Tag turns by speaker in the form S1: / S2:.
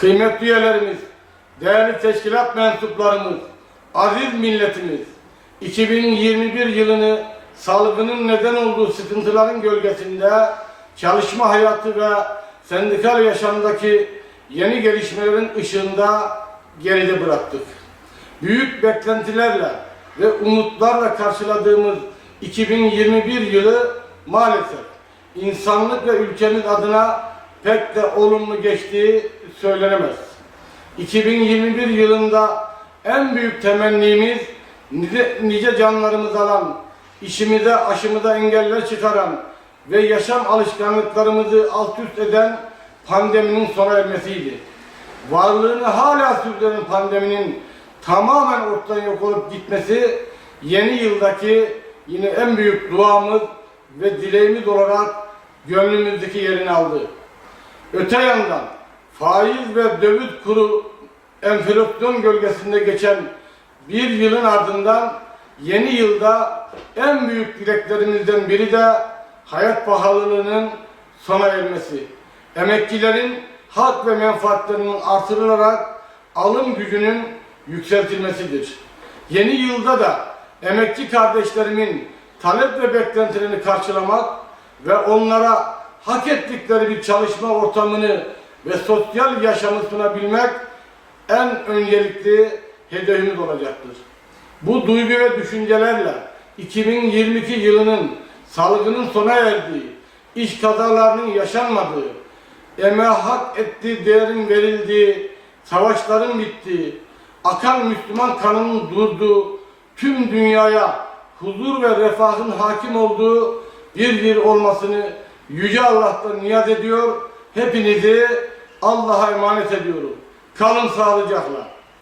S1: kıymetli üyelerimiz, değerli teşkilat mensuplarımız, aziz milletimiz, 2021 yılını salgının neden olduğu sıkıntıların gölgesinde çalışma hayatı ve sendikal yaşamdaki yeni gelişmelerin ışığında geride bıraktık. Büyük beklentilerle ve umutlarla karşıladığımız 2021 yılı maalesef insanlık ve ülkemiz adına pek de olumlu geçtiği söylenemez. 2021 yılında en büyük temennimiz nice, nice canlarımız alan, işimize aşımıza engeller çıkaran ve yaşam alışkanlıklarımızı alt üst eden pandeminin sona ermesiydi. Varlığını hala sürdüren pandeminin tamamen ortadan yok olup gitmesi yeni yıldaki yine en büyük duamız ve dileğimiz olarak gönlümüzdeki yerini aldı. Öte yandan faiz ve döviz kuru enflasyon gölgesinde geçen bir yılın ardından yeni yılda en büyük dileklerimizden biri de hayat pahalılığının sona ermesi. Emeklilerin hak ve menfaatlerinin artırılarak alım gücünün yükseltilmesidir. Yeni yılda da emekli kardeşlerimin talep ve beklentilerini karşılamak ve onlara hak ettikleri bir çalışma ortamını ve sosyal yaşamı sunabilmek en öncelikli hedefimiz olacaktır. Bu duygu ve düşüncelerle 2022 yılının salgının sona erdiği, iş kazalarının yaşanmadığı, emeğe hak ettiği değerin verildiği, savaşların bittiği, akan Müslüman kanının durduğu, tüm dünyaya huzur ve refahın hakim olduğu bir yıl olmasını Yüce Allah'tan niyaz ediyor. Hepinizi Allah'a emanet ediyorum. Kalın sağlıcakla.